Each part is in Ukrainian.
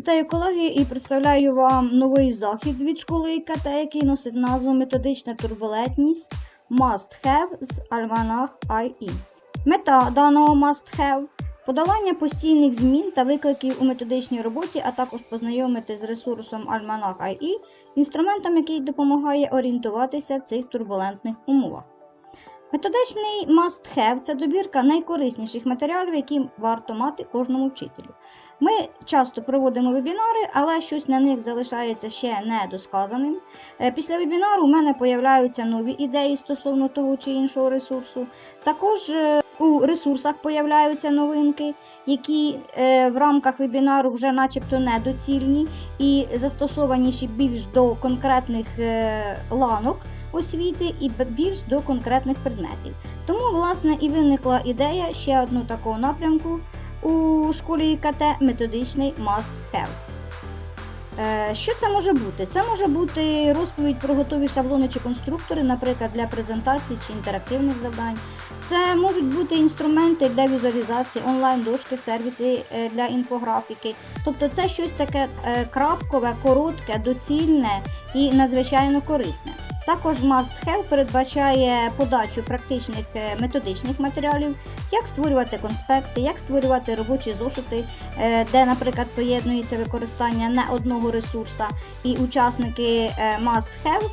Вітаю колеги і представляю вам новий захід від школи ІКТ, який носить назву Методична турбулентність Must Have з Альманах IE. Мета даного Must Have подолання постійних змін та викликів у методичній роботі, а також познайомити з ресурсом Альманах IE, інструментом, який допомагає орієнтуватися в цих турбулентних умовах. Методичний must have це добірка найкорисніших матеріалів, які варто мати кожному вчителю. Ми часто проводимо вебінари, але щось на них залишається ще недосказаним. Е, Після вебінару у мене появляються нові ідеї стосовно того чи іншого ресурсу. Також е, у ресурсах появляються новинки, які е, в рамках вебінару вже начебто недоцільні і застосованіші більш до конкретних ланок освіти і більш до конкретних предметів. Тому, власне, і виникла ідея ще одного такого напрямку у школі ІКТ методичний must have. Е, Що це може бути? Це може бути розповідь про готові шаблони чи конструктори, наприклад, для презентацій чи інтерактивних завдань. Це можуть бути інструменти для візуалізації, онлайн-дошки, сервіси е, для інфографіки. Тобто це щось таке е, крапкове, коротке, доцільне і надзвичайно корисне. Також Must Have передбачає подачу практичних е, методичних матеріалів, як створювати конспекти, як створювати робочі зошити, е, де, наприклад, поєднується використання не одного ресурса, і учасники е, Must Have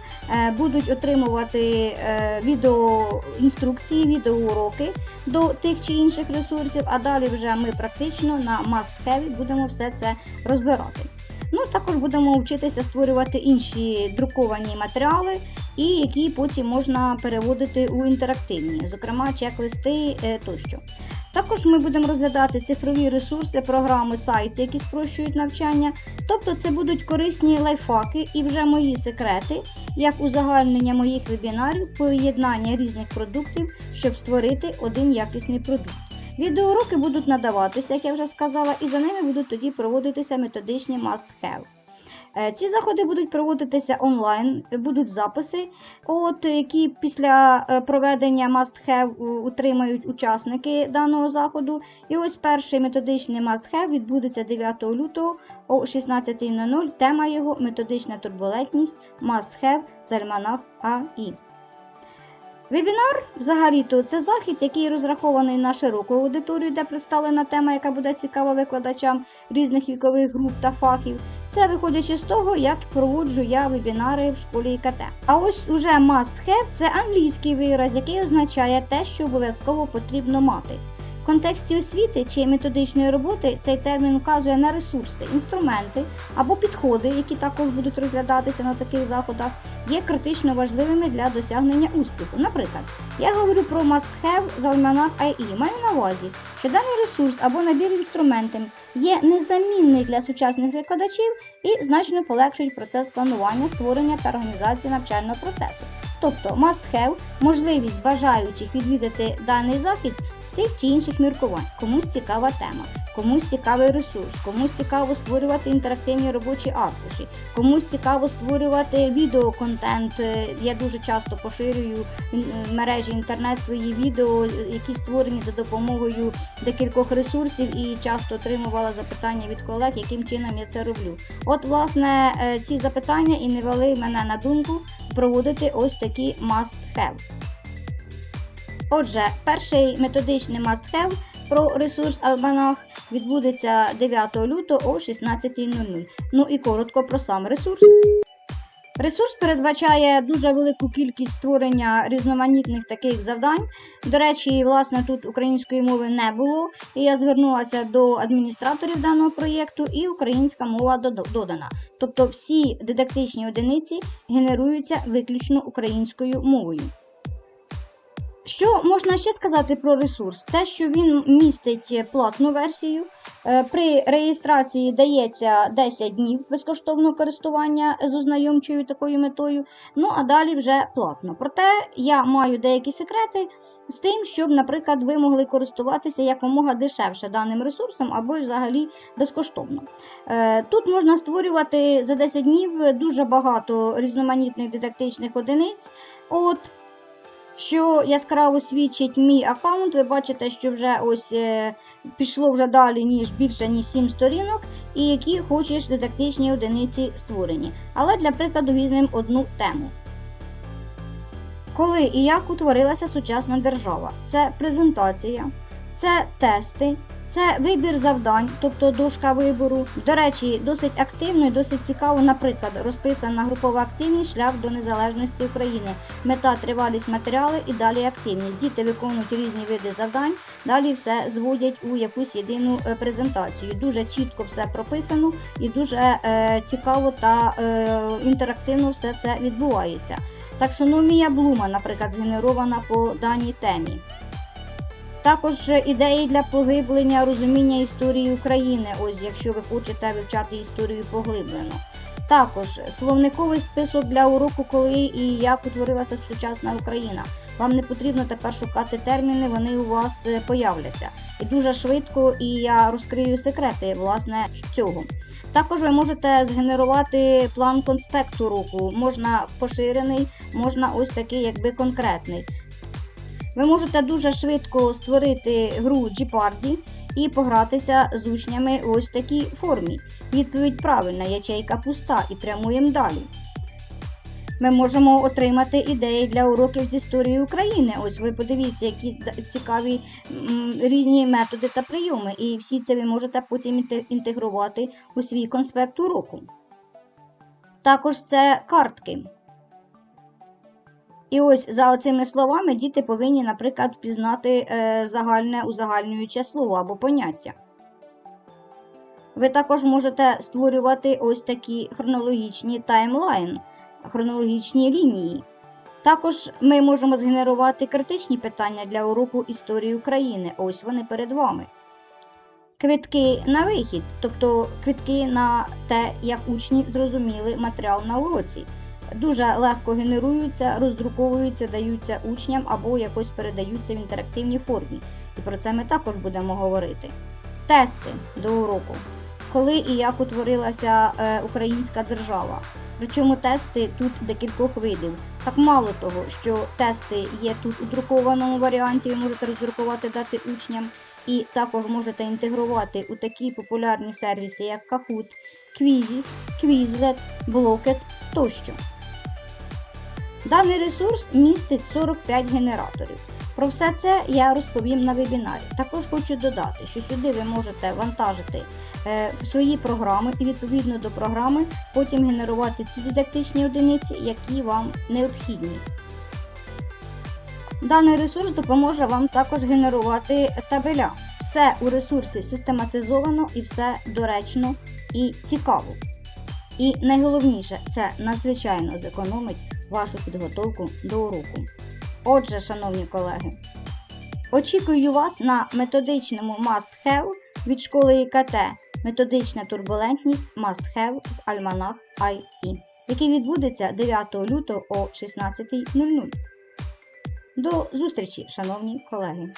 будуть отримувати відеоінструкції, відеоуроки до тих чи інших ресурсів, а далі вже ми практично на Must Have будемо все це розбирати. Ну, також будемо вчитися створювати інші друковані матеріали, і які потім можна переводити у інтерактивні, зокрема чек-листи е, тощо. Також ми будемо розглядати цифрові ресурси, програми, сайти, які спрощують навчання. Тобто це будуть корисні лайфхаки і вже мої секрети, як узагальнення моїх вебінарів, поєднання різних продуктів, щоб створити один якісний продукт. Відеоуроки будуть надаватися, як я вже сказала, і за ними будуть тоді проводитися методичні must-have. Е, Ці заходи будуть проводитися онлайн, будуть записи, от, які після е, проведення must-have е, утримають учасники даного заходу. І ось перший методичний must-have відбудеться 9 лютого о 16.00. Тема його методична турбулентність must-have з АІ. Вебінар взагалі-то це захід, який розрахований на широку аудиторію, де представлена тема, яка буде цікава викладачам різних вікових груп та фахів. Це виходячи з того, як проводжу я вебінари в школі ІКТ. А ось уже must have – це англійський вираз, який означає те, що обов'язково потрібно мати. В контексті освіти чи методичної роботи цей термін вказує на ресурси, інструменти або підходи, які також будуть розглядатися на таких заходах, є критично важливими для досягнення успіху. Наприклад, я говорю про must-have з альманах IE. Маю на увазі, що даний ресурс або набір інструментів є незамінний для сучасних викладачів і значно полегшують процес планування, створення та організації навчального процесу. Тобто must-have – можливість бажаючих відвідати даний захід з тих чи інших міркувань. Комусь цікава тема, комусь цікавий ресурс, комусь цікаво створювати інтерактивні робочі аркуші, комусь цікаво створювати відеоконтент. Е, Я дуже часто поширюю в мережі інтернет свої відео, е, які створені за допомогою декількох ресурсів, і часто отримувала запитання від колег, яким чином я це роблю. От, власне, е, ці запитання і не вели мене на думку проводити ось такі must-have. Отже, перший методичний must-have про ресурс Альбанах відбудеться 9 лютого о 16.00. Ну і коротко про сам ресурс. Ресурс передбачає дуже велику кількість створення різноманітних таких завдань. До речі, власне, тут української мови не було, і я звернулася до адміністраторів даного проєкту, і українська мова додана. Тобто всі дидактичні одиниці генеруються виключно українською мовою. Що можна ще сказати про ресурс? Те, що він містить платну версію. Е, При реєстрації дається 10 днів безкоштовного користування з ознайомчою такою метою. Ну а далі вже платно. Проте я маю деякі секрети з тим, щоб, наприклад, ви могли користуватися якомога дешевше даним ресурсом або взагалі безкоштовно. Е, Тут можна створювати за 10 днів дуже багато різноманітних дидактичних одиниць. От Що яскраво свідчить мій аккаунт, ви бачите, що вже ось е, пішло вже далі, ніж більше, ніж 7 сторінок, і які хочеш дидактичні одиниці створені. Але для прикладу візьмемо одну тему. Коли і як утворилася сучасна держава? Це презентація, це тести, це вибір завдань, тобто дошка вибору. До речі, досить активно і досить цікаво, наприклад, розписана групова активність шлях до незалежності України. Мета, тривалість матеріали і далі активність. Діти виконують різні види завдань, далі все зводять у якусь єдину е, презентацію. Дуже чітко все прописано і дуже е, цікаво та е, інтерактивно все це відбувається. Таксономія Блума, наприклад, згенерована по даній темі. Також ідеї для поглиблення розуміння історії України, ось якщо ви хочете вивчати історію поглиблено. Також словниковий список для уроку, коли і як утворилася сучасна Україна. Вам не потрібно тепер шукати терміни, вони у вас е, появляться. І дуже швидко, і я розкрию секрети власне цього. Також ви можете згенерувати план конспекту року. Можна поширений, можна ось такий, якби конкретний. Ви можете дуже швидко створити гру Jeopardy і погратися з учнями в ось такій формі. Відповідь правильна, ячейка пуста і прямуємо далі. Ми можемо отримати ідеї для уроків з історії України. Ось ви подивіться, які цікаві різні методи та прийоми. І всі це ви можете потім інтегрувати у свій конспект уроку. Також це картки. І ось за оцими словами діти повинні, наприклад, впізнати е, загальне узагальнююче слово або поняття. Ви також можете створювати ось такі хронологічні таймлайн, хронологічні лінії. Також ми можемо згенерувати критичні питання для уроку історії України. Ось вони перед вами. Квитки на вихід, тобто квитки на те, як учні зрозуміли матеріал на уроці дуже легко генеруються, роздруковуються, даються учням або якось передаються в інтерактивній формі. І про це ми також будемо говорити. Тести до уроку. Коли і як утворилася е, українська держава. Причому тести тут декількох видів. Так мало того, що тести є тут у друкованому варіанті, ви можете роздрукувати дати учням, і також можете інтегрувати у такі популярні сервіси, як Kahoot, Quizzes, Quizlet, Blocket тощо. Даний ресурс містить 45 генераторів. Про все це я розповім на вебінарі. Також хочу додати, що сюди ви можете вантажити е, свої програми і відповідно до програми потім генерувати ті дидактичні одиниці, які вам необхідні. Даний ресурс допоможе вам також генерувати табеля. Все у ресурсі систематизовано і все доречно і цікаво. І найголовніше, це надзвичайно зекономить вашу підготовку до уроку. Отже, шановні колеги, очікую вас на методичному Must Have від школи ІКТ Методична турбулентність Must Have з Альманах IE, який відбудеться 9 лютого о 16.00. До зустрічі, шановні колеги!